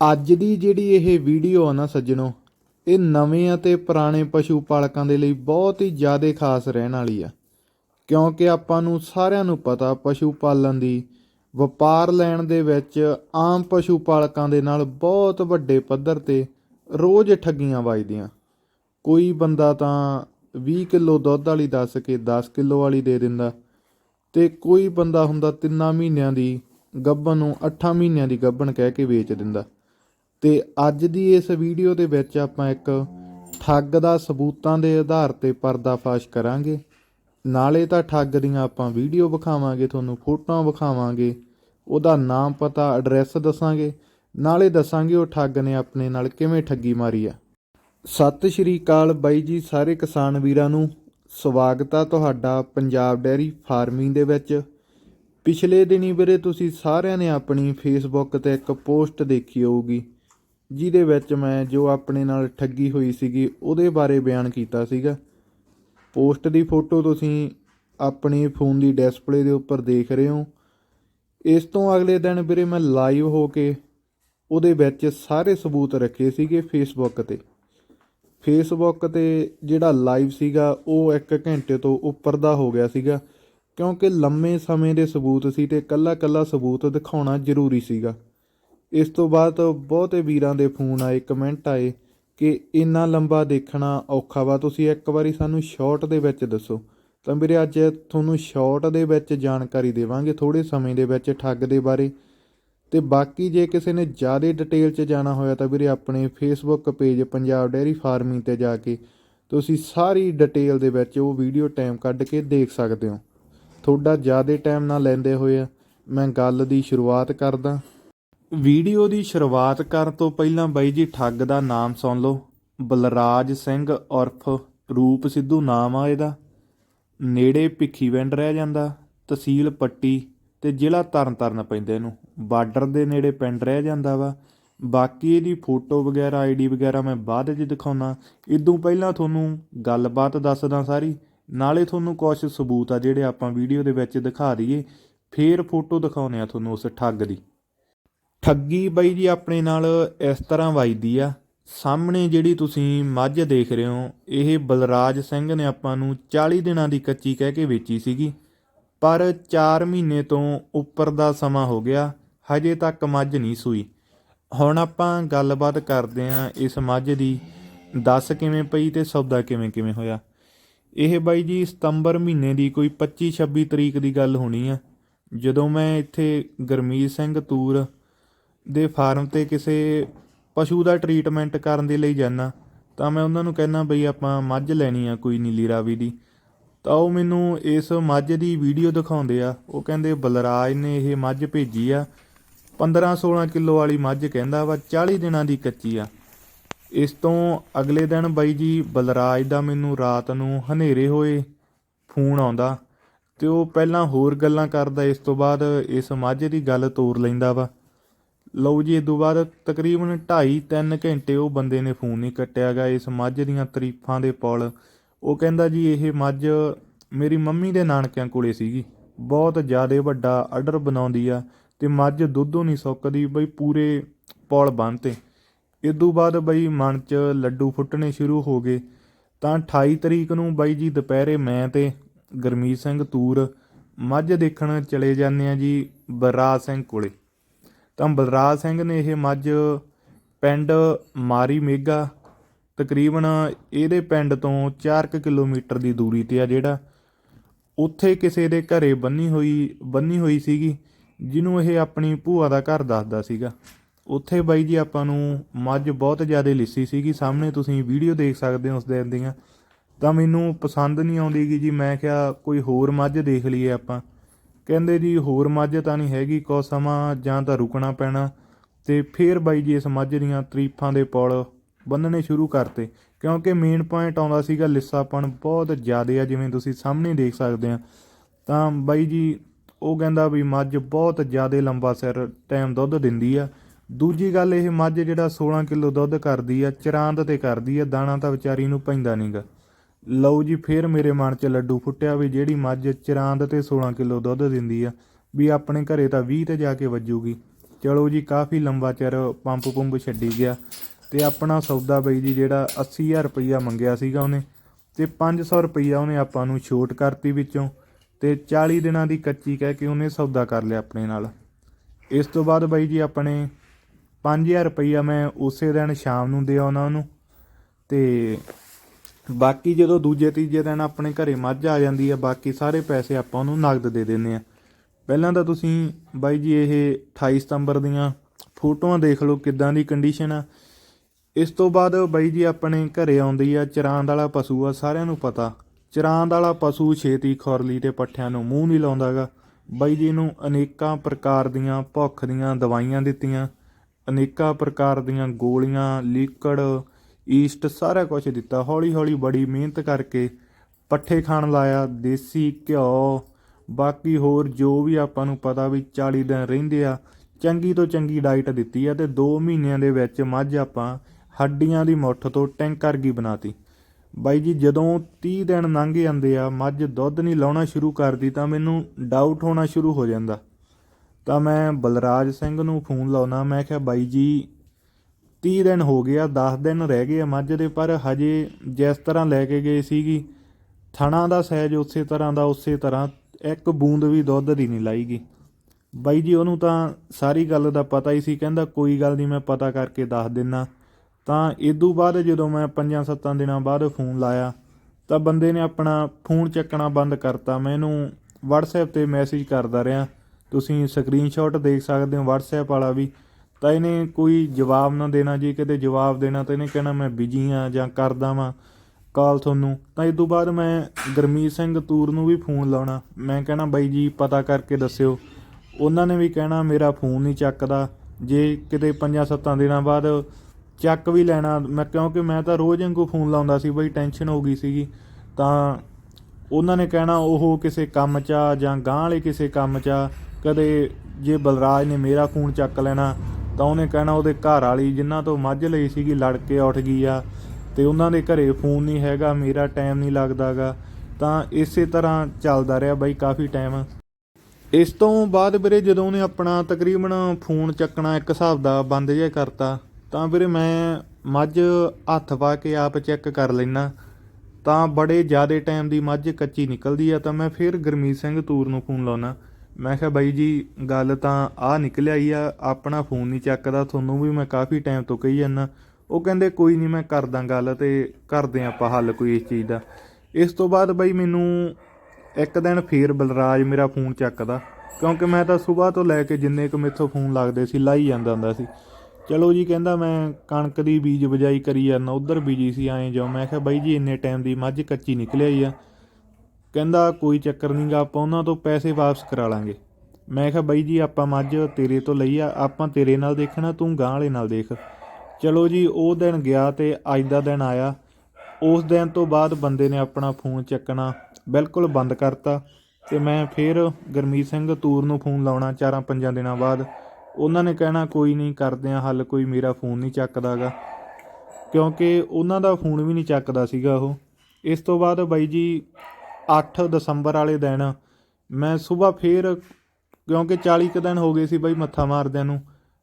ਅੱਜ ਦੀ ਜਿਹੜੀ ਇਹ ਵੀਡੀਓ ਆ ਨਾ ਸੱਜਣੋ, ਇਹ ਨਵੇਂ ਅਤੇ ਪੁਰਾਣੇ ਪਸ਼ੂ ਪਾਲਕਾਂ ਦੇ ਲਈ ਬਹੁਤ ਹੀ ਜ਼ਿਆਦਾ ਖਾਸ ਰਹਿਣ ਵਾਲੀ ਆ। ਕਿਉਂਕਿ ਆਪਾਂ ਨੂੰ ਸਾਰਿਆਂ ਨੂੰ ਪਤਾ ਪਸ਼ੂ ਪਾਲਣ ਦੀ, ਵਪਾਰ ਲੈਣ ਦੇ ਵਿੱਚ ਆਮ ਪਸ਼ੂ ਪਾਲਕਾਂ ਦੇ ਨਾਲ ਬਹੁਤ ਵੱਡੇ ਪੱਧਰ ਤੇ ਰੋਜ਼ ਠੱਗੀਆਂ ਵੱਜਦੀਆਂ। ਕੋਈ ਬੰਦਾ ਤਾਂ 20 ਕਿਲੋ ਦੁੱਧ ਵਾਲੀ ਦੱਸ ਕੇ 10 ਕਿਲੋ ਵਾਲੀ ਦੇ ਦਿੰਦਾ ਤੇ ਕੋਈ ਬੰਦਾ ਹੁੰਦਾ ਤਿੰਨਾਂ ਮਹੀਨਿਆਂ ਦੀ ਗੱਭਣ ਨੂੰ 8 ਮਹੀਨਿਆਂ ਦੀ ਗੱਭਣ ਕਹਿ ਕੇ ਵੇਚ ਦਿੰਦਾ। ਤੇ ਅੱਜ ਦੀ ਇਸ ਵੀਡੀਓ ਦੇ ਵਿੱਚ ਆਪਾਂ ਇੱਕ ਠੱਗ ਦਾ ਸਬੂਤਾਂ ਦੇ ਆਧਾਰ ਤੇ ਪਰਦਾਫਾਸ਼ ਕਰਾਂਗੇ। ਨਾਲੇ ਤਾਂ ਠੱਗ ਦੀਆਂ ਆਪਾਂ ਵੀਡੀਓ ਵਿਖਾਵਾਂਗੇ, ਤੁਹਾਨੂੰ ਫੋਟੋਆਂ ਵਿਖਾਵਾਂਗੇ, ਉਹਦਾ ਨਾਮ ਪਤਾ, ਐਡਰੈਸ ਦੱਸਾਂਗੇ, ਨਾਲੇ ਦੱਸਾਂਗੇ ਉਹ ਠੱਗ ਨੇ ਆਪਣੇ ਨਾਲ ਕਿਵੇਂ ਠੱਗੀ ਮਾਰੀ ਆ। ਸਤਿ ਸ਼੍ਰੀ ਅਕਾਲ ਬਾਈ ਜੀ, ਸਾਰੇ ਕਿਸਾਨ ਵੀਰਾਂ ਨੂੰ ਸਵਾਗਤ ਆ ਤੁਹਾਡਾ ਪੰਜਾਬ ਡੈਰੀ ਫਾਰਮਿੰਗ ਦੇ ਵਿੱਚ। ਪਿਛਲੇ ਦਿਨੀ ਵੀਰੇ ਤੁਸੀਂ ਸਾਰਿਆਂ ਨੇ ਆਪਣੀ ਫੇਸਬੁੱਕ ਤੇ ਇੱਕ ਪੋਸਟ ਦੇਖੀ ਹੋਊਗੀ ਜਿਹਦੇ ਵਿੱਚ ਮੈਂ ਜੋ ਆਪਣੇ ਨਾਲ ਠੱਗੀ ਹੋਈ ਸੀਗੀ, ਉਹਦੇ ਬਾਰੇ ਬਿਆਨ ਕੀਤਾ ਸੀਗਾ। ਪੋਸਟ ਦੀ ਫੋਟੋ ਤੁਸੀਂ ਆਪਣੇ ਫੋਨ ਦੀ ਡਿਸਪਲੇ ਦੇ ਉੱਪਰ ਦੇਖ ਰਹੇ ਹੋ। ਇਸ ਤੋਂ ਅਗਲੇ ਦਿਨ ਵੀਰੇ ਮੈਂ ਲਾਈਵ ਹੋ ਕੇ ਉਹਦੇ ਵਿੱਚ ਸਾਰੇ ਸਬੂਤ ਰੱਖੇ ਸੀਗੇ ਫੇਸਬੁੱਕ ਤੇ। ਫੇਸਬੁੱਕ ਤੇ ਜਿਹੜਾ ਲਾਈਵ ਸੀਗਾ, ਉਹ 1 ਘੰਟੇ ਤੋਂ ਉੱਪਰ ਦਾ ਹੋ ਗਿਆ ਸੀਗਾ, ਕਿਉਂਕਿ ਲੰਮੇ ਸਮੇਂ ਦੇ ਸਬੂਤ ਸੀ ਤੇ ਕੱਲਾ ਕੱਲਾ ਸਬੂਤ ਦਿਖਾਉਣਾ ਜ਼ਰੂਰੀ ਸੀਗਾ। ਇਸ ਤੋਂ ਬਾਅਦ ਬਹੁਤੇ ਵੀਰਾਂ ਦੇ ਫੋਨ ਆਏ ਕਮੈਂਟ ਆਏ ਕਿ ਇੰਨਾ ਲੰਬਾ ਦੇਖਣਾ ਔਖਾ ਵਾ। ਤੁਸੀਂ ਇੱਕ ਵਾਰੀ ਸਾਨੂੰ ਸ਼ਾਰਟ ਦੇ ਵਿੱਚ ਦੱਸੋ। ਤਾਂ ਵੀਰੇ ਅੱਜ ਤੁਹਾਨੂੰ ਸ਼ਾਰਟ ਦੇ ਵਿੱਚ ਜਾਣਕਾਰੀ ਦੇਵਾਂਗੇ ਥੋੜੇ ਸਮੇਂ ਦੇ ਵਿੱਚ ਠੱਗ ਦੇ ਬਾਰੇ। ਤੇ ਬਾਕੀ ਜੇ ਕਿਸੇ ਨੇ ਜ਼ਿਆਦਾ ਡਿਟੇਲ 'ਚ ਜਾਣਾ ਹੋਇਆ ਤਾਂ ਵੀਰੇ ਆਪਣੇ Facebook page Punjab dairy farming ਤੇ ਜਾ ਕੇ ਤੁਸੀਂ ਸਾਰੀ ਡਿਟੇਲ ਦੇ ਵਿੱਚ ਉਹ ਵੀਡੀਓ ਟਾਈਮ ਕੱਢ ਕੇ ਦੇਖ ਸਕਦੇ ਹੋ। ਤੁਹਾਡਾ ਜ਼ਿਆਦਾ ਟਾਈਮ ਨਾ ਲੈਂਦੇ ਹੋਏ ਮੈਂ ਗੱਲ ਦੀ ਸ਼ੁਰੂਆਤ ਕਰਦਾ। ਵੀਡੀਓ ਦੀ ਸ਼ੁਰੂਆਤ ਕਰਨ ਤੋਂ ਪਹਿਲਾਂ ਬਾਈ ਜੀ ਠੱਗ ਦਾ ਨਾਮ ਸੁਣ ਲਓ। ਬਲਰਾਜ ਸਿੰਘ ਉਰਫ ਰੂਪ ਸਿੱਧੂ ਨਾਮ ਆ ਇਹਦਾ। ਨੇੜੇ ਭਿੱਖੀਵਿੰਡ ਰਹਿ ਜਾਂਦਾ, ਤਹਿਸੀਲ ਪੱਟੀ ਤੇ ਜ਼ਿਲ੍ਹਾ ਤਰਨਤਾਰਨ ਪੈਂਦਾ ਇਹਨੂੰ। ਬਾਰਡਰ ਦੇ ਨੇੜੇ ਪਿੰਡ ਰਹਿ ਜਾਂਦਾ ਵਾ। ਬਾਕੀ ਇਹਦੀ ਫੋਟੋ ਵਗੈਰਾ, ਆਈਡੀ ਵਗੈਰਾ ਮੈਂ ਬਾਅਦ ਵਿੱਚ ਦਿਖਾਉਣਾ। ਇਦੋਂ ਪਹਿਲਾਂ ਤੁਹਾਨੂੰ ਗੱਲਬਾਤ ਦੱਸਦਾ ਸਾਰੀ। ਨਾਲੇ ਤੁਹਾਨੂੰ ਕੁਝ ਸਬੂਤ ਆ ਜਿਹੜੇ ਆਪਾਂ ਵੀਡੀਓ ਦੇ ਵਿੱਚ ਦਿਖਾ ਦਈਏ। ਫੇਰ ਫੋਟੋ ਦਿਖਾਉਨੇ ਆ ਤੁਹਾਨੂੰ ਉਸ ਠੱਗ ਦੀ। ਠੱਗੀ ਬਾਈ ਜੀ ਆਪਣੇ ਨਾਲ ਇਸ ਤਰ੍ਹਾਂ ਵੱਜਦੀ ਆ। ਸਾਹਮਣੇ ਜਿਹੜੀ ਤੁਸੀਂ ਮੱਝ ਦੇਖ ਰਹੇ ਹੋ, ਇਹ ਬਲਰਾਜ ਸਿੰਘ ਨੇ ਆਪਾਂ ਨੂੰ 40 ਦਿਨਾਂ ਦੀ ਕੱਚੀ ਕਹਿ ਕੇ ਵੇਚੀ ਸੀਗੀ। ਪਰ 4 ਮਹੀਨੇ ਤੋਂ ਉੱਪਰ ਦਾ ਸਮਾਂ ਹੋ ਗਿਆ, ਹਜੇ ਤੱਕ ਮੱਝ ਨਹੀਂ ਸੂਈ। ਹੁਣ ਆਪਾਂ ਗੱਲਬਾਤ ਕਰਦੇ ਆਂ ਇਸ ਮੱਝ ਦੀ। ਦੱਸ ਕਿਵੇਂ ਪਈ ਤੇ ਸੌਦਾ ਕਿਵੇਂ ਕਿਵੇਂ ਹੋਇਆ? ਇਹ ਬਾਈ ਜੀ ਸਤੰਬਰ ਮਹੀਨੇ ਦੀ ਕੋਈ 25 26 ਤਰੀਕ ਦੀ ਗੱਲ ਹੋਣੀ ਆ। ਜਦੋਂ ਮੈਂ ਇੱਥੇ ਗਰਮੀਤ ਸਿੰਘ ਤੂਰ ਦੇ ਫਾਰਮ ਤੇ ਕਿਸੇ ਪਸ਼ੂ ਦਾ ਟਰੀਟਮੈਂਟ ਕਰਨ ਦੇ ਲਈ ਜਾਣਾ ਤਾਂ ਮੈਂ ਉਹਨਾਂ ਨੂੰ ਕਹਿਣਾ ਬਈ ਆਪਾਂ ਮੱਝ ਲੈਣੀ ਆ ਕੋਈ ਨੀਲੀ ਰਾਵੀ ਦੀ। ਤਾਂ ਉਹ ਮੈਨੂੰ ਇਸ ਮੱਝ ਦੀ ਵੀਡੀਓ ਦਿਖਾਉਂਦੇ ਆ। ਉਹ ਕਹਿੰਦੇ ਬਲਰਾਜ ਨੇ ਇਹ ਮੱਝ ਭੇਜੀ ਆ। 15 16 ਕਿਲੋ ਵਾਲੀ ਮੱਝ ਕਹਿੰਦਾ ਵਾ 40 ਦਿਨਾਂ ਦੀ ਕੱਚੀ ਆ। ਇਸ ਤੋਂ ਅਗਲੇ ਦਿਨ ਬਾਈ ਜੀ ਬਲਰਾਜ ਦਾ ਮੈਨੂੰ ਰਾਤ ਨੂੰ ਹਨੇਰੇ ਹੋਏ ਫੋਨ ਆਉਂਦਾ ਤੇ ਉਹ ਪਹਿਲਾਂ ਹੋਰ ਗੱਲਾਂ ਕਰਦਾ, ਇਸ ਤੋਂ ਬਾਅਦ ਇਸ ਮੱਝ ਦੀ ਗੱਲ ਤੋਰ ਲੈਂਦਾ ਵਾ। ਲਓ ਜੀ ਇਸ ਤੋਂ ਬਾਅਦ ਤਕਰੀਬਨ 2.5 3 ਘੰਟੇ ਉਹ ਬੰਦੇ ਨੇ ਫੋਨ ਨਹੀਂ ਕੱਟਿਆ ਕੱਟਿਆਗਾ ਇਸ ਮੱਝ ਦੀਆਂ ਤਰੀਫਾਂ ਦੇ ਪੌਲ। ਉਹ ਕਹਿੰਦਾ ਜੀ, ਇਹ ਮੱਝ ਮੇਰੀ ਮੰਮੀ ਦੇ ਨਾਨਕਿਆਂ ਕੋਲੇ ਸੀਗੀ। ਬਹੁਤ ਜ਼ਿਆਦਾ ਵੱਡਾ ਆਰਡਰ ਬਣਾਉਂਦੀ ਆ ਤੇ ਮੱਝ ਦੁੱਧੋਂ ਨਹੀਂ ਸੁੱਕਦੀ, ਬਈ ਪੂਰੇ ਪੁਲ ਬੰਨਤੇ। ਤੋਂ ਬਾਅਦ ਬਈ ਮਨ 'ਚ ਲੱਡੂ ਫੁੱਟਣੇ ਸ਼ੁਰੂ ਹੋ ਗਏ। ਤਾਂ 28 ਤਰੀਕ ਨੂੰ ਬਾਈ ਜੀ ਦੁਪਹਿਰੇ ਮੈਂ ਤੇ ਗਰਮੀਤ ਸਿੰਘ ਤੂਰ ਮੱਝ ਦੇਖਣ ਚਲੇ ਜਾਂਦੇ ਆ ਜੀ ਬਲਰਾਜ ਸਿੰਘ ਕੋਲੇ। ਤਾਂ ਬਲਰਾਜ ਸਿੰਘ ਨੇ ਇਹ ਮੱਝ ਪਿੰਡ ਮਾਰੀ ਮੇਗਾ, ਤਕਰੀਬਨ ਇਹਦੇ ਪਿੰਡ ਤੋਂ 4 ਕਿਲੋਮੀਟਰ ਦੀ ਦੂਰੀ ਤੇ ਆ ਜਿਹੜਾ। ਉੱਥੇ ਕਿਸੇ ਦੇ ਘਰੇ ਬੰਨੀ ਹੋਈ ਬੰਨੀ ਹੋਈ ਸੀਗੀ, ਜਿਹਨੂੰ ਇਹ ਆਪਣੀ ਭੂਆ ਦਾ ਘਰ ਦੱਸਦਾ ਸੀਗਾ। ਉੱਥੇ ਬਾਈ ਜੀ ਆਪਾਂ ਨੂੰ ਮੱਝ ਬਹੁਤ ਜ਼ਿਆਦਾ ਲਿੱਸੀ ਸੀਗੀ। ਸਾਹਮਣੇ ਤੁਸੀਂ ਵੀਡੀਓ ਦੇਖ ਸਕਦੇ ਹੋ ਉਸ ਦਿਨ ਦੀਆਂ। ਤਾਂ ਮੈਨੂੰ ਪਸੰਦ ਨਹੀਂ ਆਉਂਦੀ ਗੀ ਜੀ ਮੈਂ ਕਿਹਾ ਕੋਈ ਹੋਰ ਮੱਝ ਦੇਖ ਲਈਏ ਆਪਾਂ। ਕਹਿੰਦੇ ਜੀ, ਹੋਰ ਮੱਝ ਤਾਂ ਨਹੀਂ ਹੈਗੀ ਕੋ ਸਮਾਂ, ਜਾਂ ਤਾਂ ਰੁਕਣਾ ਪੈਣਾ। ਤੇ ਫੇਰ ਬਾਈ ਜੀ ਇਸ ਮੱਝ ਦੀਆਂ ਤਰੀਫਾਂ ਦੇ ਪੌਲ ਬੰਨਣੇ ਸ਼ੁਰੂ ਕਰਤੇ। ਕਿਉਂਕਿ ਮੇਨ ਪੁਆਇੰਟ ਆਉਂਦਾ ਸੀਗਾ ਲਿੱਸਾਪਣ ਬਹੁਤ ਜ਼ਿਆਦਾ ਆ, ਜਿਵੇਂ ਤੁਸੀਂ ਸਾਹਮਣੇ ਦੇਖ ਸਕਦੇ ਆ। ਤਾਂ ਬਾਈ ਜੀ ਉਹ ਕਹਿੰਦਾ ਵੀ ਮੱਝ ਬਹੁਤ ਜ਼ਿਆਦਾ ਲੰਬਾ ਸਿਰ ਟਾਈਮ ਦੁੱਧ ਦਿੰਦੀ ਆ। ਦੂਜੀ ਗੱਲ ਇਹ ਮੱਝ ਜਿਹੜਾ 16 ਕਿਲੋ ਦੁੱਧ ਕਰਦੀ ਆ, ਚਰਾਂਦ ਤੇ ਕਰਦੀ ਆ, ਦਾਣਾ ਤਾਂ ਵਿਚਾਰੀ ਨੂੰ ਪੈਂਦਾ ਨਹੀਂਗਾ ਲਓ ਜੀ, ਫੇਰ ਮੇਰੇ ਮਨ 'ਚ ਲੱਡੂ ਫੁੱਟਿਆ ਵੀ ਜਿਹੜੀ ਮੱਝ ਚਰਾਂਦ ਤੇ 16 ਕਿਲੋ ਦੁੱਧ ਦਿੰਦੀ ਆ, ਵੀ ਆਪਣੇ ਘਰੇ ਤਾਂ 20 ਤੇ ਜਾ ਕੇ ਵੱਜੂਗੀ। ਚਲੋ ਜੀ, ਕਾਫੀ ਲੰਬਾ ਚਿਰ ਪੰਪ ਪੁੰਪ ਛੱਡੀ ਗਿਆ ਤੇ ਆਪਣਾ ਸੌਦਾ ਬਈ ਜੀ, ਜਿਹੜਾ 80000 ਰੁਪਈਆ ਮੰਗਿਆ ਸੀਗਾ ਉਹਨੇ ਤੇ 500 ਰੁਪਈਆ ਉਹਨੇ ਆਪਾਂ ਨੂੰ ਛੋਟ ਕਰਤੀ ਵਿੱਚੋਂ ਤੇ 40 ਦਿਨਾਂ ਦੀ ਕੱਚੀ ਕਹਿ ਕੇ ਉਹਨੇ ਸੌਦਾ ਕਰ ਲਿਆ ਆਪਣੇ ਨਾਲ। ਇਸ ਤੋਂ ਬਾਅਦ ਬਾਈ ਜੀ, ਆਪਣੇ 5000 ਰੁਪਈਆ ਮੈਂ ਉਸੇ ਦਿਨ ਸ਼ਾਮ ਨੂੰ ਦੇ ਆਉਣਾ ਉਹਨੂੰ ਤੇ ਬਾਕੀ ਜਦੋਂ ਦੂਜੇ ਤੀਜੇ ਦਿਨ ਆਪਣੇ ਘਰੇ ਮੱਝ ਆ ਜਾਂਦੀ ਆ, ਬਾਕੀ ਸਾਰੇ ਪੈਸੇ ਆਪਾਂ ਉਹਨੂੰ ਨਗਦ ਦੇ ਦਿੰਨੇ ਆ। ਪਹਿਲਾਂ ਤਾਂ ਤੁਸੀਂ ਬਾਈ ਜੀ ਇਹ 28 ਸਤੰਬਰ ਦੀਆਂ ਫੋਟੋਆਂ ਦੇਖ ਲਓ ਕਿੱਦਾਂ ਦੀ ਕੰਡੀਸ਼ਨ ਆ। ਇਸ ਤੋਂ ਬਾਅਦ ਬਾਈ ਜੀ ਆਪਣੇ ਘਰੇ ਆਉਂਦੀ ਆ, ਚਰਾਂਦ ਵਾਲਾ ਪਸ਼ੂ ਆ, ਸਾਰਿਆਂ ਨੂੰ ਪਤਾ। ਚਰਾਂਦ ਵਾਲਾ ਪਸ਼ੂ ਛੇਤੀ ਖੁਰਲੀ ਤੇ ਪੱਠਿਆਂ ਨੂੰ ਮੂੰਹ ਨਹੀਂ ਲਾਉਂਦਾਗਾ। ਬਾਈ ਜੀ ਨੂੰ ਅਨੇਕਾਂ ਪ੍ਰਕਾਰ ਦੀਆਂ ਭੁੱਖ ਦੀਆਂ ਦਵਾਈਆਂ ਦਿੱਤੀਆਂ। ਅਨੇਕਾਂ ਪ੍ਰਕਾਰ ਦੀਆਂ ਗੋਲੀਆਂ, ਲੀਕੜ ਈਸਟ ਸਾਰਾ ਕੁਝ ਦਿੱਤਾ। ਹੌਲੀ ਹੌਲੀ ਬੜੀ ਮਿਹਨਤ ਕਰਕੇ ਪੱਠੇ ਖਾਣ ਲਾਇਆ, ਦੇਸੀ ਘਿਓ। ਬਾਕੀ ਹੋਰ ਜੋ ਵੀ ਆਪਾਂ ਨੂੰ ਪਤਾ ਵੀ 40 ਦਿਨ ਰਹਿੰਦੇ ਆ, ਚੰਗੀ ਤੋਂ ਚੰਗੀ ਡਾਈਟ ਦਿੱਤੀ ਆ ਤੇ 2 ਮਹੀਨਿਆਂ ਦੇ ਵਿੱਚ ਮੱਝ ਆਪਾਂ ਹੱਡੀਆਂ ਦੀ ਮੁੱਠ ਤੋਂ ਟੈਂਕਰ ਗਈ ਬਣਾਤੀ। ਬਾਈ ਜੀ, ਜਦੋਂ 30 ਦਿਨ ਲੰਘ ਜਾਂਦੇ ਆ, ਮੱਝ ਦੁੱਧ ਨਹੀਂ ਲਾਉਣਾ ਸ਼ੁਰੂ ਕਰਦੀ ਤਾਂ ਮੈਨੂੰ ਡਾਊਟ ਹੋਣਾ ਸ਼ੁਰੂ ਹੋ ਜਾਂਦਾ। ਤਾਂ ਮੈਂ ਬਲਰਾਜ ਸਿੰਘ ਨੂੰ ਫੋਨ ਲਾਉਣਾ ਮੈਂ ਕਿਹਾ ਬਾਈ ਜੀ 30 ਦਿਨ ਹੋ ਗਏ ਆ 10 ਦਿਨ ਰਹਿ ਗਏ ਆ ਮੱਝ ਦੇ, ਪਰ ਹਜੇ ਜਿਸ ਤਰ੍ਹਾਂ ਲੈ ਕੇ ਗਏ ਸੀਗੀ, ਥਣਾ ਦਾ ਸਹਿਜ ਉਸੇ ਤਰ੍ਹਾਂ ਦਾ ਉਸੇ ਤਰ੍ਹਾਂ, ਇੱਕ ਬੂੰਦ ਵੀ ਦੁੱਧ ਦੀ ਨਹੀਂ ਲਾਈਗੀ। ਬਾਈ ਜੀ, ਉਹਨੂੰ ਤਾਂ ਸਾਰੀ ਗੱਲ ਦਾ ਪਤਾ ਹੀ ਸੀ, ਕਹਿੰਦਾ ਕੋਈ ਗੱਲ ਨਹੀਂ, ਮੈਂ ਪਤਾ ਕਰਕੇ ਦੱਸ ਦਿੰਨਾ। ਤਾਂ ਇਦੋਂ ਬਾਅਦ ਜਦੋਂ ਮੈਂ 5-7 ਦਿਨਾਂ ਬਾਅਦ ਫੋਨ ਲਾਇਆ, ਤਾਂ ਬੰਦੇ ਨੇ ਆਪਣਾ ਫੋਨ ਚੱਕਣਾ ਬੰਦ ਕਰਤਾ। ਮੈਂ ਇਹਨੂੰ WhatsApp ਤੇ ਮੈਸੇਜ ਕਰਦਾ ਰਿਹਾ। ਤੁਸੀਂ ਸਕਰੀਨਸ਼ਾਟ ਦੇਖ ਸਕਦੇ ਹੋ, WhatsApp ਵਾਲਾ ਵੀ। ਤਾਂ ਇਹਨੇ ਕੋਈ ਜਵਾਬ ਨਾ ਦੇਣਾ ਜੇ, ਕਿਤੇ ਜਵਾਬ ਦੇਣਾ ਤਾਂ ਇਹਨੇ ਕਹਿਣਾ ਮੈਂ ਬਿਜ਼ੀ ਆ ਜਾਂ ਕਰਦਾ ਵਾਂ ਕਾਲ ਤੁਹਾਨੂੰ। ਤਾਂ ਇਸ ਤੋਂ ਬਾਅਦ ਮੈਂ ਗਰਮੀਤ ਸਿੰਘ ਤੂਰ ਨੂੰ ਵੀ ਫੋਨ ਲਾਉਣਾ। ਮੈਂ ਕਹਿਣਾ, ਬਾਈ ਜੀ, ਪਤਾ ਕਰਕੇ ਦੱਸਿਓ। ਉਹਨਾਂ ਨੇ ਵੀ ਕਹਿਣਾ, ਮੇਰਾ ਫੋਨ ਨਹੀਂ ਚੱਕਦਾ। ਜੇ ਕਿਤੇ 5-7 ਦਿਨਾਂ ਬਾਅਦ ਚੱਕ ਵੀ ਲੈਣਾ, ਮੈਂ ਕਿਉਂਕਿ ਮੈਂ ਤਾਂ ਰੋਜ਼ ਵਾਂਗੂ ਫੋਨ ਲਾਉਂਦਾ ਸੀ, ਬਈ ਟੈਨਸ਼ਨ ਹੋ ਗਈ ਸੀਗੀ। ਤਾਂ ਉਹਨਾਂ ਨੇ ਕਹਿਣਾ, ਉਹ ਕਿਸੇ ਕੰਮ 'ਚ ਆ ਜਾਂ ਗਾਂ ਵਾਲੇ ਕਿਸੇ ਕੰਮ 'ਚ ਆ। ਕਦੇ ਜੇ ਬਲਰਾਜ ਨੇ ਮੇਰਾ ਫੋਨ ਚੱਕ ਲੈਣਾ ਤਾਂ ਉਹਨੇ ਕਹਿਣਾ ਉਹਦੇ ਘਰ ਵਾਲੀ ਜਿਨ੍ਹਾਂ ਤੋਂ ਮੱਝ ਲਈ ਸੀਗੀ ਲੜ ਕੇ ਉੱਠ ਗਈ ਆ ਤੇ ਉਹਨਾਂ ਦੇ ਘਰੇ ਫੋਨ ਨਹੀਂ ਹੈਗਾ, ਮੇਰਾ ਟਾਈਮ ਨਹੀਂ ਲੱਗਦਾਗਾ। ਤਾਂ ਇਸੇ ਤਰ੍ਹਾਂ ਚੱਲਦਾ ਰਿਹਾ ਬਾਈ ਕਾਫੀ ਟਾਈਮ ਇਸ ਤੋਂ ਬਾਅਦ ਵੀਰੇ ਜਦੋਂ ਉਹਨੇ ਆਪਣਾ ਤਕਰੀਬਨ ਫੋਨ ਚੱਕਣਾ ਇੱਕ ਹਿਸਾਬ ਦਾ ਬੰਦ ਜਿਹਾ ਕਰਤਾ, ਤਾਂ ਵੀਰੇ ਮੈਂ ਮੱਝ ਹੱਥ ਪਾ ਕੇ ਆਪ ਚੈੱਕ ਕਰ ਲੈਣਾ ਤਾਂ ਬੜੇ ਜ਼ਿਆਦਾ ਟਾਈਮ ਦੀ ਮੱਝ ਕੱਚੀ ਨਿਕਲਦੀ ਆ, ਤਾਂ ਮੈਂ ਫਿਰ ਗਰਮੀਤ ਸਿੰਘ ਤੂਰ ਨੂੰ ਫੋਨ ਲਾਉਣਾ ਮੈਂ ਕਿਹਾ ਬਾਈ ਜੀ, ਗੱਲ ਤਾਂ ਆ ਨਿਕਲਿਆ ਹੀ ਆ, ਆਪਣਾ ਫੋਨ ਨਹੀਂ ਚੱਕਦਾ, ਤੁਹਾਨੂੰ ਵੀ ਮੈਂ ਕਾਫੀ ਟਾਈਮ ਤੋਂ ਕਹੀ ਜਾਂਦਾ। ਉਹ ਕਹਿੰਦੇ, ਕੋਈ ਨਹੀਂ, ਮੈਂ ਕਰਦਾ ਗੱਲ ਤੇ ਕਰਦੇ ਆਪਾਂ ਹੱਲ ਕੋਈ ਇਸ ਚੀਜ਼ ਦਾ। ਇਸ ਤੋਂ ਬਾਅਦ ਬਾਈ ਮੈਨੂੰ ਇੱਕ ਦਿਨ ਫੇਰ ਬਲਰਾਜ ਮੇਰਾ ਫੋਨ ਚੱਕਦਾ, ਕਿਉਂਕਿ ਮੈਂ ਤਾਂ ਸਵੇਰ ਤੋਂ ਲੈ ਕੇ ਜਿੰਨੇ ਕੁ ਮੇਥੋਂ ਫੋਨ ਲੱਗਦੇ ਸੀ, ਲਾਈ ਜਾਂਦਾ ਹੁੰਦਾ ਸੀ। ਚਲੋ ਜੀ, ਕਹਿੰਦਾ ਮੈਂ ਕਣਕ ਦੀ ਬੀਜ ਬਜਾਈ ਕਰੀ ਜਾਂਦਾ, ਉਧਰ ਬੀਜੀ ਸੀ, ਐਂ ਜਾਓ। ਮੈਂ ਕਿਹਾ ਬਾਈ ਜੀ, ਇੰਨੇ ਟਾਈਮ ਦੀ ਮੱਝ ਕੱਚੀ ਨਿਕਲਿਆ ਹੀ ਆ। ਕਹਿੰਦਾ, ਕੋਈ ਚੱਕਰ ਨਹੀਂਗਾ ਆਪਾਂ ਉਹਨਾਂ ਤੋਂ ਪੈਸੇ ਵਾਪਸ ਕਰਾ ਲਾਂਗੇ। ਮੈਂ ਕਿਹਾ, ਬਾਈ ਜੀ, ਆਪਾਂ ਮੱਝ ਤੇਰੇ ਤੋਂ ਲਈ ਆ, ਆਪਾਂ ਤੇਰੇ ਨਾਲ ਦੇਖਣਾ, ਤੂੰ ਗਾਂ ਵਾਲੇ ਨਾਲ ਦੇਖ। ਚਲੋ ਜੀ, ਉਹ ਦਿਨ ਗਿਆ ਤੇ ਅੱਜ ਦਾ ਦਿਨ ਆਇਆ। ਉਸ ਦਿਨ ਤੋਂ ਬਾਅਦ ਬੰਦੇ ਨੇ ਆਪਣਾ ਫੋਨ ਚੱਕਣਾ ਬਿਲਕੁਲ ਬੰਦ ਕਰਤਾ ਤੇ ਮੈਂ ਫਿਰ ਗਰਮੀਤ ਸਿੰਘ ਤੂਰ ਨੂੰ ਫੋਨ ਲਾਉਣਾ ਚਾਰਾਂ ਪੰਜਾਂ ਦਿਨਾਂ ਬਾਅਦ। ਉਹਨਾਂ ਨੇ ਕਹਿਣਾ, ਕੋਈ ਨਹੀਂ ਕਰਦੇ ਆ ਹੱਲ, ਕੋਈ ਮੇਰਾ ਫੋਨ ਨਹੀਂ ਚੱਕਦਾਗਾ ਕਿਉਂਕਿ ਉਹਨਾਂ ਦਾ ਫੋਨ ਵੀ ਨਹੀਂ ਚੱਕਦਾ ਸੀਗਾ ਉਹ। ਇਸ ਤੋਂ ਬਾਅਦ ਬਾਈ ਜੀ 8 ਦਸੰਬਰ ਵਾਲੇ ਦਿਨ ਮੈਂ ਸਵੇਰ ਫੇਰ, ਕਿਉਂਕਿ 40 ਕੁ ਦਿਨ ਹੋ ਗਏ ਸੀ ਬਾਈ ਮੱਥਾ ਮਾਰਦਿਆਂ ਨੂੰ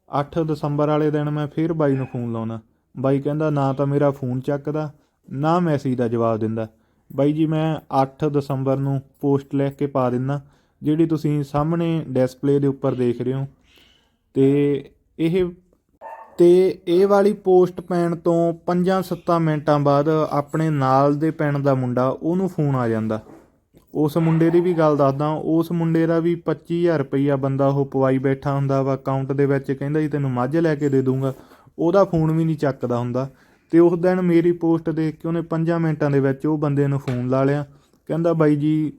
8 ਦਸੰਬਰ ਵਾਲੇ ਦਿਨ ਮੈਂ ਫੇਰ ਬਾਈ ਨੂੰ ਫੋਨ ਲਾਉਣਾ। ਬਾਈ ਕਹਿੰਦਾ, ਨਾ ਤਾਂ ਮੇਰਾ ਫੋਨ ਚੱਕਦਾ, ਨਾ ਮੈਸੇਜ ਦਾ ਜਵਾਬ ਦਿੰਦਾ। ਬਾਈ ਜੀ, ਮੈਂ 8 ਦਸੰਬਰ ਨੂੰ ਪੋਸਟ ਲਿਖ ਕੇ ਪਾ ਦਿੰਦਾ, ਜਿਹੜੀ ਤੁਸੀਂ ਸਾਹਮਣੇ ਡਿਸਪਲੇ ਦੇ ਉੱਪਰ ਦੇਖ ਰਹੇ ਹੋ। ਤੇ ਇਹ ਤੇ ਇਹ ਵਾਲੀ ਪੋਸਟ ਪੈਣ ਤੋਂ 5-7 ਮਿੰਟਾਂ ਬਾਅਦ ਆਪਣੇ ਨਾਲ ਦੇ ਪਿੰਡ ਦਾ ਮੁੰਡਾ ਉਹਨੂੰ ਫੋਨ ਆ ਜਾਂਦਾ। ਉਸ ਮੁੰਡੇ ਦੀ ਵੀ ਗੱਲ ਦੱਸਦਾ, ਉਸ ਮੁੰਡੇ ਦਾ ਵੀ 25000 ਰੁਪਈਆ ਬੰਦਾ ਉਹ ਪਵਾਈ ਬੈਠਾ ਹੁੰਦਾ ਵਾ ਅਕਾਊਂਟ ਦੇ ਵਿੱਚ ਕਹਿੰਦਾ ਜੀ ਤੈਨੂੰ ਮੱਝ ਲੈ ਕੇ ਦੇ ਦੂੰਗਾ। ਉਹਦਾ ਫੋਨ ਵੀ ਨਹੀਂ ਚੱਕਦਾ ਹੁੰਦਾ। ਤੇ ਉਸ ਦਿਨ ਮੇਰੀ ਪੋਸਟ ਦੇਖ ਕੇ ਉਹਨੇ 5 ਮਿੰਟਾਂ ਦੇ ਵਿੱਚ ਉਹ ਬੰਦੇ ਨੂੰ ਫੋਨ ਲਾ ਲਿਆ। ਕਹਿੰਦਾ ਬਾਈ ਜੀ,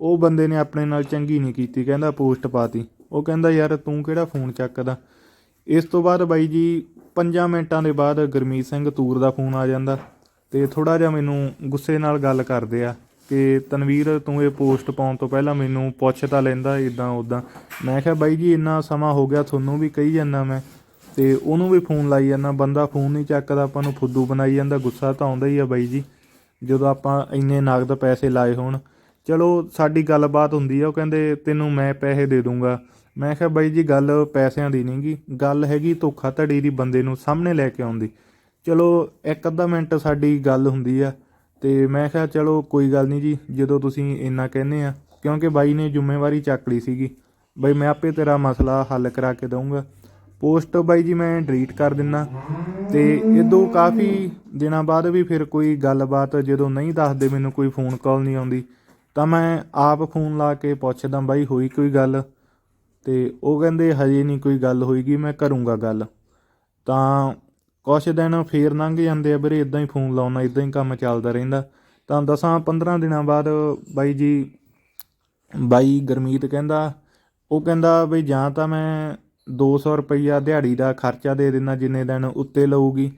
ਉਹ ਬੰਦੇ ਨੇ ਆਪਣੇ ਨਾਲ ਚੰਗੀ ਨਹੀਂ ਕੀਤੀ, ਕਹਿੰਦਾ ਪੋਸਟ ਪਾਤੀ। ਉਹ ਕਹਿੰਦਾ ਯਾਰ ਤੂੰ ਕਿਹੜਾ ਫੋਨ ਚੱਕਦਾ? ਇਸ ਤੋਂ ਬਾਅਦ ਬਾਈ ਜੀ 5 ਮਿੰਟਾਂ ਦੇ ਬਾਅਦ ਗਰਮੀਤ ਸਿੰਘ ਤੂਰ ਦਾ ਫੋਨ ਆ ਜਾਂਦਾ ਤੇ ਥੋੜਾ ਜਿਹਾ ਮੈਨੂੰ ਗੁੱਸੇ ਨਾਲ ਗੱਲ ਕਰਦੇ ਆ। ਕਿ ਤਨਵੀਰ, ਤੂੰ ਇਹ ਪੋਸਟ ਪਾਉਣ ਤੋਂ ਪਹਿਲਾਂ ਮੈਨੂੰ ਪੁੱਛ ਤਾਂ ਲੈਂਦਾ ਇਦਾਂ ਉਦਾਂ ਮੈਂ ਕਿਹਾ, ਬਾਈ ਜੀ, ਇੰਨਾ ਸਮਾਂ ਹੋ ਗਿਆ ਤੁਹਾਨੂੰ ਵੀ ਕਹੀ ਜਾਂਦਾ ਮੈਂ। ਤੇ ਉਹਨੂੰ ਵੀ ਫੋਨ ਲਾਈ ਜਾਂਦਾ। ਬੰਦਾ ਫੋਨ ਨਹੀਂ ਚੱਕਦਾ, ਆਪਾਂ ਨੂੰ ਫੁੱਦੂ ਬਣਾਈ ਜਾਂਦਾ। ਗੁੱਸਾ ਤਾਂ ਆਉਂਦਾ ਹੀ ਆ ਬਾਈ ਜੀ, ਜਦੋਂ ਆਪਾਂ ਇੰਨੇ ਨਗਦ ਪੈਸੇ ਲਾਏ ਹੋਣ। ਚਲੋ, ਸਾਡੀ ਗੱਲਬਾਤ ਹੁੰਦੀ ਆ, ਉਹ ਕਹਿੰਦੇ, ਤੈਨੂੰ ਮੈਂ ਪੈਸੇ ਦੇ ਦੂੰਗਾ। ਮੈਂ ਕਿਹਾ, ਬਾਈ ਜੀ, ਗੱਲ ਪੈਸਿਆਂ ਦੀ ਨਹੀਂਗੀ ਗੱਲ ਹੈਗੀ ਧੋਖਾਧੜੀ ਦੀ ਬੰਦੇ ਨੂੰ ਸਾਹਮਣੇ ਲੈ ਕੇ ਆਉਂਦੀ ਚਲੋ, ਇੱਕ ਅੱਧਾ ਮਿੰਟ ਸਾਡੀ ਗੱਲ ਹੁੰਦੀ ਆ। ਤੇ ਮੈਂ ਕਿਹਾ ਚਲੋ ਕੋਈ ਗੱਲ ਨਹੀਂ ਜੀ, ਜਦੋਂ ਤੁਸੀਂ ਇੰਨਾ ਕਹਿੰਦੇ ਆ। ਕਿਉਂਕਿ ਬਾਈ ਨੇ ਜ਼ਿੰਮੇਵਾਰੀ ਚੱਕ ਲਈ ਸੀਗੀ। ਬਈ, ਮੈਂ ਆਪੇ ਤੇਰਾ ਮਸਲਾ ਹੱਲ ਕਰਾ ਕੇ ਦਊਂਗਾ। ਪੋਸਟ ਬਾਈ ਜੀ, ਮੈਂ ਡਿਲੀਟ ਕਰ ਦਿੰਨਾ। ਤੇ ਇਦੋਂ ਕਾਫੀ ਦਿਨਾਂ ਬਾਅਦ ਵੀ ਫਿਰ ਕੋਈ ਗੱਲਬਾਤ ਜਦੋਂ ਨਹੀਂ ਦੱਸਦੇ, ਮੈਨੂੰ ਕੋਈ ਫੋਨ ਕਾਲ ਨਹੀਂ ਆਉਂਦੀ। ਤਾਂ ਮੈਂ ਆਪ ਫੋਨ ਲਾ ਕੇ ਪੁੱਛਦਾ, ਬਾਈ, ਹੋਈ ਕੋਈ ਗੱਲ? ਤੇ ਉਹ ਕਹਿੰਦੇ, ਹਜੇ ਨਹੀਂ ਕੋਈ ਗੱਲ ਹੋਈਗੀ, ਮੈਂ ਕਰੂੰਗਾ ਗੱਲ। ਤਾਂ ਕੁਛ ਦਿਨ ਫੇਰ ਲੰਘ ਜਾਂਦੇ ਆ ਵੀਰੇ ਇਦਾਂ ਹੀ ਫੋਨ ਲਾਉਣਾ ਇਦਾਂ ਹੀ ਕੰਮ ਚੱਲਦਾ ਰਹਿੰਦਾ। ਤਾਂ ਦਸਾਂ 15 ਦਿਨਾਂ ਬਾਅਦ ਬਾਈ ਜੀ, ਬਾਈ ਗਰਮੀਤ ਕਹਿੰਦਾ, ਉਹ ਕਹਿੰਦਾ ਬਈ ਜਾਂ ਤਾਂ ਮੈਂ 200 ਰੁਪਈਆ ਦਿਹਾੜੀ ਦਾ ਖਰਚਾ ਦੇ ਦਿੰਦਾ ਜਿੰਨੇ ਦਿਨ ਉੱਤੇ ਲਊਗੀ,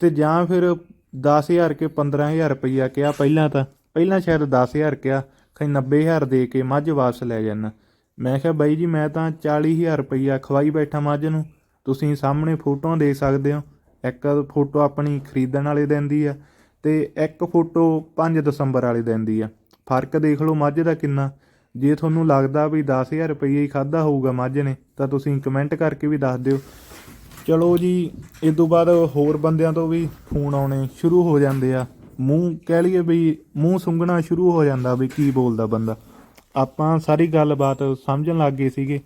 ਤੇ ਜਾਂ ਫਿਰ 10000 ਕੇ 15000 ਰੁਪਈਆ ਕਿਹਾ ਪਹਿਲਾਂ ਤਾਂ। ਪਹਿਲਾਂ ਸ਼ਾਇਦ 10000 ਕਿਹਾ ਖਈ 90000 ਦੇ ਕੇ ਮੱਝ ਵਾਪਸ ਲੈ ਜਾਣਾ। ਮੈਂ ਕਿਹਾ ਬਾਈ ਜੀ, ਮੈਂ ਤਾਂ 40000 ਰੁਪਈਆ ਖਵਾਈ ਬੈਠਾ ਮੱਝ ਨੂੰ। ਤੁਸੀਂ ਸਾਹਮਣੇ ਫੋਟੋਆਂ ਦੇ ਸਕਦੇ ਹੋ। ਇੱਕ ਫੋਟੋ ਆਪਣੀ ਖਰੀਦਣ ਵਾਲੇ ਦਿੰਦੀ ਆ ਤੇ ਇੱਕ ਫੋਟੋ 5 ਦਸੰਬਰ ਵਾਲੇ ਦਿੰਦੀ ਆ। ਫ਼ਰਕ ਦੇਖ ਲਓ ਮੱਝ ਦਾ ਕਿੰਨਾ। ਜੇ ਤੁਹਾਨੂੰ ਲੱਗਦਾ ਵੀ 10000 ਰੁਪਏ ਹੀ ਖਾਦਾ ਹੋਊਗਾ ਮੱਝ ਨੇ, ਤਾਂ ਤੁਸੀਂ ਕਮੈਂਟ ਕਰਕੇ ਵੀ ਦੱਸ ਦਿਓ। ਚਲੋ ਜੀ ਇਸ ਤੋਂ ਬਾਅਦ ਹੋਰ ਬੰਦਿਆਂ ਤੋਂ ਵੀ ਫੋਨ ਆਉਣੇ ਸ਼ੁਰੂ ਹੋ ਜਾਂਦੇ ਆ। ਮੂੰਹ ਕਹਿ ਲਈਏ ਵੀ ਮੂੰਹ ਸੁੰਘਣਾ ਸ਼ੁਰੂ ਹੋ ਜਾਂਦਾ ਵੀ ਕੀ ਬੋਲਦਾ ਬੰਦਾ। ਆਪਾਂ ਸਾਰੀ ਗੱਲਬਾਤ ਸਮਝਣ ਲੱਗ ਗਏ ਸੀਗੇ।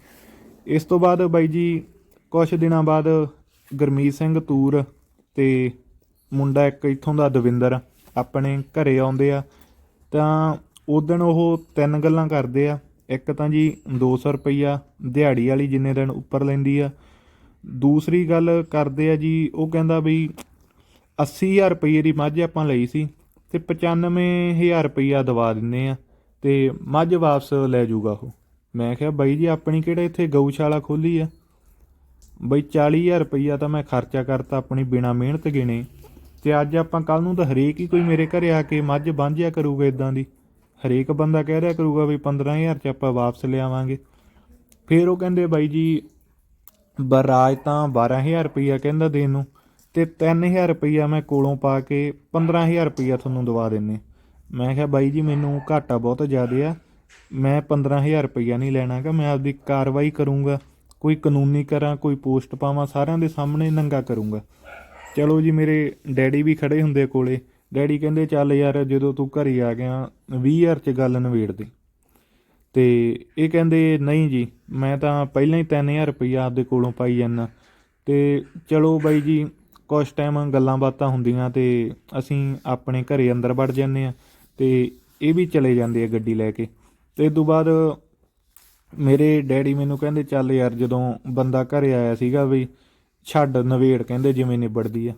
ਇਸ ਤੋਂ ਬਾਅਦ ਬਾਈ ਜੀ ਕੁਝ ਦਿਨਾਂ ਬਾਅਦ ਗੁਰਮੀਤ ਸਿੰਘ ਤੂਰ ਤੇ ਮੁੰਡਾ ਇੱਕ ਇੱਥੋਂ ਦਾ ਦਵਿੰਦਰ ਆਪਣੇ ਘਰੇ ਆਉਂਦੇ ਆ। ਤਾਂ ਉਦਣ ਉਹ ਤਿੰਨ ਗੱਲਾਂ ਕਰਦੇ ਆ। ਇੱਕ ਤਾਂ ਜੀ 200 ਰੁਪਈਆ ਦਿਹਾੜੀ ਵਾਲੀ ਜਿੰਨੇ ਦਿਨ ਉੱਪਰ ਲੈਂਦੀ ਆ। ਦੂਸਰੀ ਗੱਲ ਕਰਦੇ ਆ ਜੀ, ਉਹ ਕਹਿੰਦਾ ਵੀ 80000 ਰੁਪਏ ਦੀ ਮੱਝ ਆਪਾਂ ਲਈ ਸੀ ਤੇ 95000 ਰੁਪਈਆ ਦਵਾ ਦਿੰਨੇ ਆ ਤੇ ਮੱਝ ਵਾਪਸ ਲੈ ਜਾਊਗਾ ਉਹ। ਮੈਂ ਕਿਹਾ ਬਾਈ ਜੀ, ਆਪਣੀ ਕਿਹੜਾ ਇੱਥੇ ਗਊਸ਼ਾਲਾ ਖੋਲੀ ਆ? ਬਈ 40000 ਰੁਪਈਆ ਤਾਂ ਮੈਂ ਖਰਚਾ ਕਰਤਾ ਆਪਣੀ ਬਿਨਾ ਮਿਹਨਤ ਗਿਣੇ। ਤੇ ਅੱਜ ਆਪਾਂ ਕੱਲ ਨੂੰ ਤਾਂ ਹਰੇਕ ਹੀ ਕੋਈ ਮੇਰੇ ਘਰੇ ਆ ਕੇ ਮੱਝ ਬਾਂਝਿਆ ਕਰੂਗਾ ਇਦਾਂ ਦੀ। ਹਰੇਕ ਬੰਦਾ ਕਹਿ ਰਿਹਾ ਕਰੂਗਾ ਵੀ 15000 ਚ ਆਪਾਂ ਵਾਪਸ ਲਿਆਵਾਂਗੇ। ਫਿਰ ਉਹ ਕਹਿੰਦੇ ਬਾਈ ਜੀ, ਬਰਾਜ ਤਾਂ 12000 ਰੁਪਈਆ ਕਹਿੰਦਾ ਦੇਣ ਨੂੰ, ਤੇ 3000 ਰੁਪਈਆ ਮੈਂ ਕੋਲੋਂ ਪਾ ਕੇ 15000 ਰੁਪਈਆ ਤੁਹਾਨੂੰ ਦਵਾ ਦਿੰਨੇ ਮੈਂ ਕਿਹਾ, ਬਾਈ ਜੀ, ਮੈਨੂੰ ਘਾਟਾ ਬਹੁਤ ਜ਼ਿਆਦਾ ਆ। ਮੈਂ 15000 ਰੁਪਈਆ ਨਹੀਂ ਲੈਣਾਗਾ, ਮੈਂ ਆਪਦੀ ਕਾਰਵਾਈ ਕਰੂੰਗਾ। ਕੋਈ ਕਾਨੂੰਨੀ ਕਰਾਂ, ਕੋਈ ਪੋਸਟ ਪਾਵਾਂ, ਸਾਰਿਆਂ ਦੇ ਸਾਹਮਣੇ ਨੰਗਾ ਕਰੂੰਗਾ। ਚਲੋ ਜੀ, ਮੇਰੇ ਡੈਡੀ ਵੀ ਖੜੇ ਹੁੰਦੇ ਕੋਲੇ। ਡੈਡੀ ਕਹਿੰਦੇ, ਚੱਲ ਯਾਰ, ਜਦੋਂ ਤੂੰ ਘਰੇ ਆ ਗਿਆ 20000 ਚ ਗੱਲ ਨਵੇੜ ਦੇ। ਤੇ ਇਹ ਕਹਿੰਦੇ, ਨਹੀਂ ਜੀ, ਮੈਂ ਤਾਂ ਪਹਿਲਾਂ ਹੀ 3000 ਰੁਪਈਆ ਆਪਦੇ ਕੋਲੋਂ ਪਾਈ ਜਾਂਦਾ। ਤੇ ਚਲੋ ਬਾਈ ਜੀ, ਕੁਛ ਟਾਈਮ ਗੱਲਾਂ ਬਾਤਾਂ ਹੁੰਦੀਆਂ ਤੇ ਅਸੀਂ ਆਪਣੇ ਘਰੇ ਅੰਦਰ ਵੜ ਜਾਂਦੇ ਆ ਤੇ ਇਹ ਵੀ ਚਲੇ ਜਾਂਦੇ ਆ ਗੱਡੀ ਲੈ ਕੇ। ਤੇ ਇਸ ਤੋਂ ਬਾਅਦ ਮੇਰੇ ਡੈਡੀ ਮੈਨੂੰ ਕਹਿੰਦੇ, ਚੱਲ ਯਾਰ, ਜਦੋਂ ਬੰਦਾ ਘਰੇ ਆਇਆ ਸੀਗਾ ਵੀ ਛੱਡ, ਨਵੇੜ, ਕਹਿੰਦੇ, ਜਿਵੇਂ ਨਿਬੜਦੀ ਆ।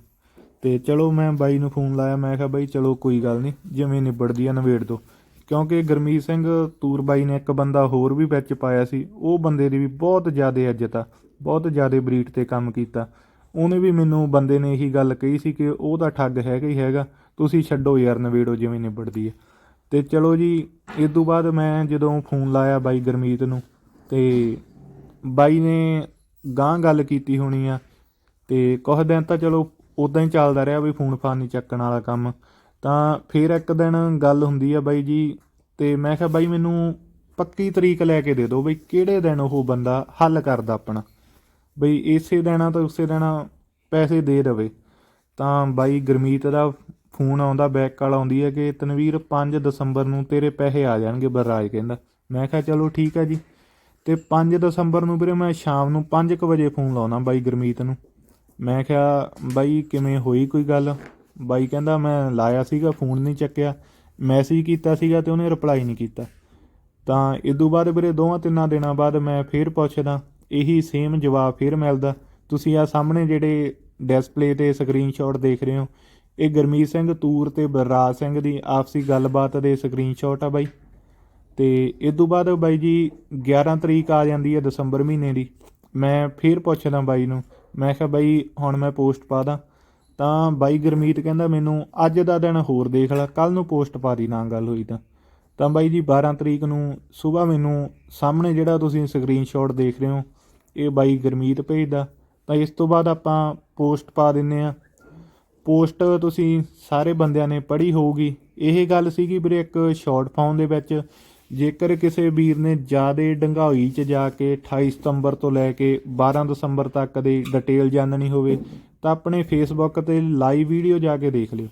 ਤੇ ਚਲੋ ਮੈਂ ਬਾਈ ਨੂੰ ਫੋਨ ਲਾਇਆ, ਮੈਂ ਕਿਹਾ, ਬਾਈ, ਚਲੋ ਕੋਈ ਗੱਲ ਨਹੀਂ ਜਿਵੇਂ ਨਿਬੜਦੀ ਆ, ਨਵੇੜ ਦੋ। ਕਿਉਂਕਿ ਗਰਮੀਤ ਸਿੰਘ ਤੂਰ ਬਾਈ ਨੇ ਇੱਕ ਬੰਦਾ ਹੋਰ ਵੀ ਵਿੱਚ ਪਾਇਆ ਸੀ, ਉਹ ਬੰਦੇ ਦੀ ਵੀ ਬਹੁਤ ਜ਼ਿਆਦਾ ਇੱਜ਼ਤ ਆ, ਬਹੁਤ ਜ਼ਿਆਦਾ ਬਰੀਟ ਤੇ ਕੰਮ ਕੀਤਾ। ਉਹਨੇ ਵੀ ਮੈਨੂੰ ਬੰਦੇ ਨੇ ਇਹੀ ਗੱਲ ਕਹੀ ਸੀ ਕਿ ਉਹਦਾ ਠੱਗ ਹੈਗਾ ਹੀ ਹੈਗਾ, ਤੁਸੀਂ ਛੱਡੋ ਯਾਰ, ਨਵੇੜੋ, ਜਿਵੇਂ ਨਿਬੜਦੀ ਆ। ਅਤੇ ਚਲੋ ਜੀ ਇਹ ਤੋਂ ਬਾਅਦ ਮੈਂ ਜਦੋਂ ਫੋਨ ਲਾਇਆ ਬਾਈ ਗੁਰਮੀਤ ਨੂੰ ਅਤੇ ਬਾਈ ਨੇ ਗਾਂ ਗੱਲ ਕੀਤੀ ਹੋਣੀ ਆ ਅਤੇ ਕੁਛ ਦਿਨ ਤਾਂ ਚਲੋ ਉੱਦਾਂ ਹੀ ਚੱਲਦਾ ਰਿਹਾ ਵੀ ਫੋਨ ਫਾਨ ਨਹੀਂ ਚੱਕਣ ਵਾਲਾ ਕੰਮ। ਤਾਂ ਫਿਰ ਇੱਕ ਦਿਨ ਗੱਲ ਹੁੰਦੀ ਆ ਬਾਈ ਜੀ ਅਤੇ ਮੈਂ ਕਿਹਾ ਬਾਈ ਮੈਨੂੰ ਪੱਕੀ ਤਰੀਕ ਲੈ ਕੇ ਦੇ ਦਿਓ ਬਈ ਕਿਹੜੇ ਦਿਨ ਉਹ ਬੰਦਾ ਹੱਲ ਕਰਦਾ ਆਪਣਾ। ਬਈ ਇਸੇ ਦਿਨਾਂ ਤਾਂ ਉਸੇ ਦਿਨ ਪੈਸੇ ਦੇ ਦੇਵੇ। ਤਾਂ ਬਾਈ ਗੁਰਮੀਤ ਦਾ ਫੋਨ ਆਉਂਦਾ ਬੈਕ ਕਾਲ ਆਉਂਦੀ ਹੈ ਕਿ ਤਨਵੀਰ 5 ਦਸੰਬਰ ਨੂੰ ਤੇਰੇ ਪੈਸੇ ਆ ਜਾਣਗੇ, ਬਰਰਾਜ ਕਹਿੰਦਾ। ਮੈਂ ਕਿਹਾ, ਚਲੋ ਠੀਕ ਹੈ ਜੀ। ਤੇ 5 ਦਸੰਬਰ ਨੂੰ ਵੀਰੇ ਮੈਂ ਸ਼ਾਮ ਨੂੰ 5:00 ਵਜੇ ਫੋਨ ਲਾਉਣਾ ਬਾਈ ਗਰਮੀਤ ਨੂੰ। ਮੈਂ ਕਿਹਾ, ਬਾਈ, ਕਿਵੇਂ ਹੋਈ ਕੋਈ ਗੱਲ? ਬਾਈ ਕਹਿੰਦਾ, ਮੈਂ ਲਾਇਆ ਸੀਗਾ ਫੋਨ ਨਹੀਂ ਚੱਕਿਆ। ਮੈਸੇਜ ਕੀਤਾ ਸੀਗਾ ਤੇ ਉਹਨੇ ਰਿਪਲਾਈ ਨਹੀਂ ਕੀਤਾ। ਤਾਂ ਇਦੋਂ ਬਾਅਦ ਵੀਰੇ ਦੋਵਾਂ ਤਿੰਨਾਂ ਦਿਨਾਂ ਬਾਅਦ ਮੈਂ ਫੇਰ ਪੁੱਛਦਾ, ਇਹੀ ਸੇਮ ਜਵਾਬ ਫੇਰ ਮਿਲਦਾ। ਤੁਸੀਂ ਆ ਸਾਹਮਣੇ ਜਿਹੜੇ ਡਿਸਪਲੇ ਤੇ ਸਕਰੀਨਸ਼ਾਟ ਦੇਖ ਰਹੇ ਹੋ ਇਹ ਗਰਮੀਤ ਸਿੰਘ ਤੂਰ ਤੇ ਬਲਰਾਜ ਸਿੰਘ ਦੀ ਆਪਸੀ ਗੱਲਬਾਤ ਦੇ ਸਕਰੀਨਸ਼ਾਟ ਆ ਬਾਈ। ਤੇ ਇਸ ਤੋਂ ਬਾਅਦ ਬਾਈ ਜੀ 11 ਤਰੀਕ ਆ ਜਾਂਦੀ ਹੈ ਦਸੰਬਰ ਮਹੀਨੇ ਦੀ। ਮੈਂ ਫੇਰ ਪੁੱਛਦਾ ਬਾਈ ਨੂੰ, ਮੈਂ ਕਿਹਾ ਬਾਈ ਹੁਣ ਮੈਂ ਪੋਸਟ ਪਾ ਦਾਂ। ਤਾਂ ਬਾਈ ਗਰਮੀਤ ਕਹਿੰਦਾ ਮੈਨੂੰ ਅੱਜ ਦਾ ਦਿਨ ਹੋਰ ਦੇਖ ਲੈ ਕੱਲ ਨੂੰ ਪੋਸਟ ਪਾ ਦੀ ਨਾ ਗੱਲ ਹੋਈ ਤਾਂ। ਤਾਂ ਬਾਈ ਜੀ 12 ਤਰੀਕ ਨੂੰ ਸਵੇਰ ਮੈਨੂੰ ਸਾਹਮਣੇ ਜਿਹੜਾ ਤੁਸੀਂ ਸਕਰੀਨਸ਼ਾਟ ਦੇਖ ਰਹੇ ਹੋ, ਇਹ ਬਾਈ ਗਰਮੀਤ ਭੇਜਦਾ। ਤਾਂ ਇਸ ਤੋਂ ਬਾਅਦ ਆਪਾਂ ਪੋਸਟ ਪਾ ਦਿੰਨੇ ਆ ਪੋਸਟ ਤੁਸੀਂ ਸਾਰੇ ਬੰਦਿਆਂ ਨੇ ਪੜ੍ਹੀ ਹੋਊਗੀ। ਇਹ ਗੱਲ ਸੀਗੀ ਵੀਰੇ ਇੱਕ ਸ਼ਾਰਟ ਫਾਰਮ ਦੇ ਵਿੱਚ। ਜੇਕਰ ਕਿਸੇ ਵੀਰ ਨੇ ਜਿਆਦੇ ਡੰਗਾਈ 'ਚ ਜਾ ਕੇ 28 ਸਤੰਬਰ ਤੋਂ ਲੈ ਕੇ 12 ਦਸੰਬਰ ਤੱਕ ਦੀ ਡਿਟੇਲ ਜਾਣਨੀ ਹੋਵੇ, ਤਾਂ ਆਪਣੇ ਫੇਸਬੁੱਕ ਤੇ ਲਾਈਵ ਵੀਡੀਓ ਜਾ ਕੇ ਦੇਖ ਲਿਓ।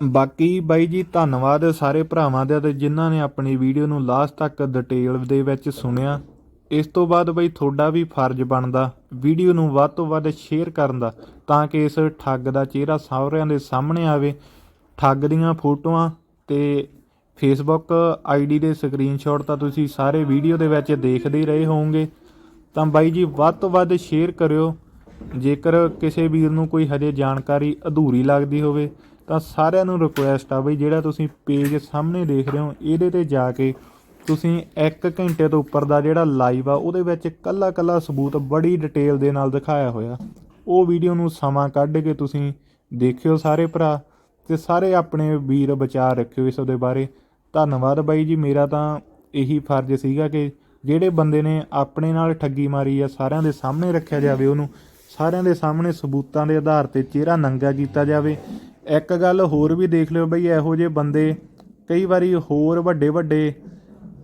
ਬਾਕੀ ਬਾਈ ਜੀ, ਧੰਨਵਾਦ ਸਾਰੇ ਭਰਾਵਾਂ ਦੇ ਤੇ ਜਿਨ੍ਹਾਂ ਨੇ ਆਪਣੀ ਵੀਡੀਓ ਨੂੰ ਲਾਸਟ ਤੱਕ ਡਿਟੇਲ ਦੇ ਵਿੱਚ ਸੁਣਿਆ। ਇਸ ਤੋਂ ਬਾਅਦ ਬਈ ਤੁਹਾਡਾ ਵੀ ਫਰਜ਼ ਬਣਦਾ, ਵੀਡੀਓ ਨੂੰ ਵੱਧ ਤੋਂ ਵੱਧ ਸ਼ੇਅਰ ਕਰਨ ਦਾ, ਤਾਂ ਕਿ ਇਸ ਠੱਗ ਦਾ ਚਿਹਰਾ ਸਾਰਿਆਂ ਦੇ ਸਾਹਮਣੇ ਆਵੇ। ਠੱਗ ਦੀਆਂ ਫੋਟੋਆਂ ਤੇ ਫੇਸਬੁੱਕ ਆਈਡੀ ਦੇ ਸਕਰੀਨਸ਼ਾਟ ਤਾਂ ਤੁਸੀਂ ਸਾਰੇ ਵੀਡੀਓ ਦੇ ਵਿੱਚ ਦੇਖਦੇ ਹੀ ਰਹੇ ਹੋਵੋਗੇ। ਤਾਂ ਬਾਈ ਜੀ, ਵੱਧ ਤੋਂ ਵੱਧ ਸ਼ੇਅਰ ਕਰਿਓ। ਜੇਕਰ ਕਿਸੇ ਵੀਰ ਨੂੰ ਕੋਈ ਹਜੇ ਜਾਣਕਾਰੀ ਅਧੂਰੀ ਲੱਗਦੀ ਹੋਵੇ, ਤਾਂ ਸਾਰਿਆਂ ਨੂੰ ਰਿਕੁਐਸਟ ਆ ਬਈ ਜਿਹੜਾ ਤੁਸੀਂ ਪੇਜ ਸਾਹਮਣੇ ਦੇਖ ਰਹੇ ਹੋ, ਇਹਦੇ ਤੇ ਜਾ ਕੇ ਤੁਸੀਂ 1 ਘੰਟੇ ਤੋਂ ਉੱਪਰ ਦਾ ਜਿਹੜਾ ਲਾਈਵ ਆ, ਉਹਦੇ ਵਿੱਚ ਕੱਲਾ ਕੱਲਾ ਸਬੂਤ ਬੜੀ ਡਿਟੇਲ ਦੇ ਨਾਲ ਦਿਖਾਇਆ ਹੋਇਆ। ਉਹ ਵੀਡੀਓ ਨੂੰ ਸਮਾਂ ਕੱਢ ਕੇ ਤੁਸੀਂ ਦੇਖਿਓ ਸਾਰੇ ਭਰਾ ਤੇ ਸਾਰੇ ਆਪਣੇ ਵੀਰ ਵਿਚਾਰ ਰੱਖਿਓ ਇਸ ਦੇ ਬਾਰੇ। ਧੰਨਵਾਦ ਬਾਈ ਜੀ, ਮੇਰਾ ਤਾਂ ਇਹੀ ਫਰਜ਼ ਸੀਗਾ ਕਿ ਜਿਹੜੇ ਬੰਦੇ ਨੇ ਆਪਣੇ ਨਾਲ ਠੱਗੀ ਮਾਰੀ ਆ, ਸਾਰਿਆਂ ਦੇ ਸਾਹਮਣੇ ਰੱਖਿਆ ਜਾਵੇ ਉਹਨੂੰ। ਸਾਰਿਆਂ ਦੇ ਸਾਹਮਣੇ ਸਬੂਤਾਂ ਦੇ ਆਧਾਰ ਤੇ ਚਿਹਰਾ ਨੰਗਾ ਕੀਤਾ ਜਾਵੇ। ਇੱਕ ਗੱਲ ਹੋਰ ਵੀ ਦੇਖ ਲਿਓ ਬਈ, ਇਹੋ ਜਿਹੇ ਬੰਦੇ ਕਈ ਵਾਰੀ ਹੋਰ ਵੱਡੇ ਵੱਡੇ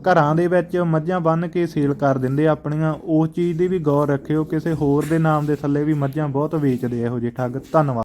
ਘਰਾਂ ਦੇ ਵਿੱਚ ਮੱਝਾਂ ਬੰਨ ਕੇ ਸੇਲ ਕਰ ਦਿੰਦੇ ਆ ਆਪਣੀਆਂ, ਉਸ ਚੀਜ਼ ਦੀ ਵੀ ਗੌਰ ਰੱਖਿਓ, ਕਿਸੇ ਹੋਰ ਦੇ ਨਾਮ ਦੇ ਥੱਲੇ ਵੀ ਮੱਝਾਂ ਬਹੁਤ ਵੇਚਦੇ ਆ, ਇਹੋ ਜਿਹੇ ਠੱਗ। ਧੰਨਵਾਦ।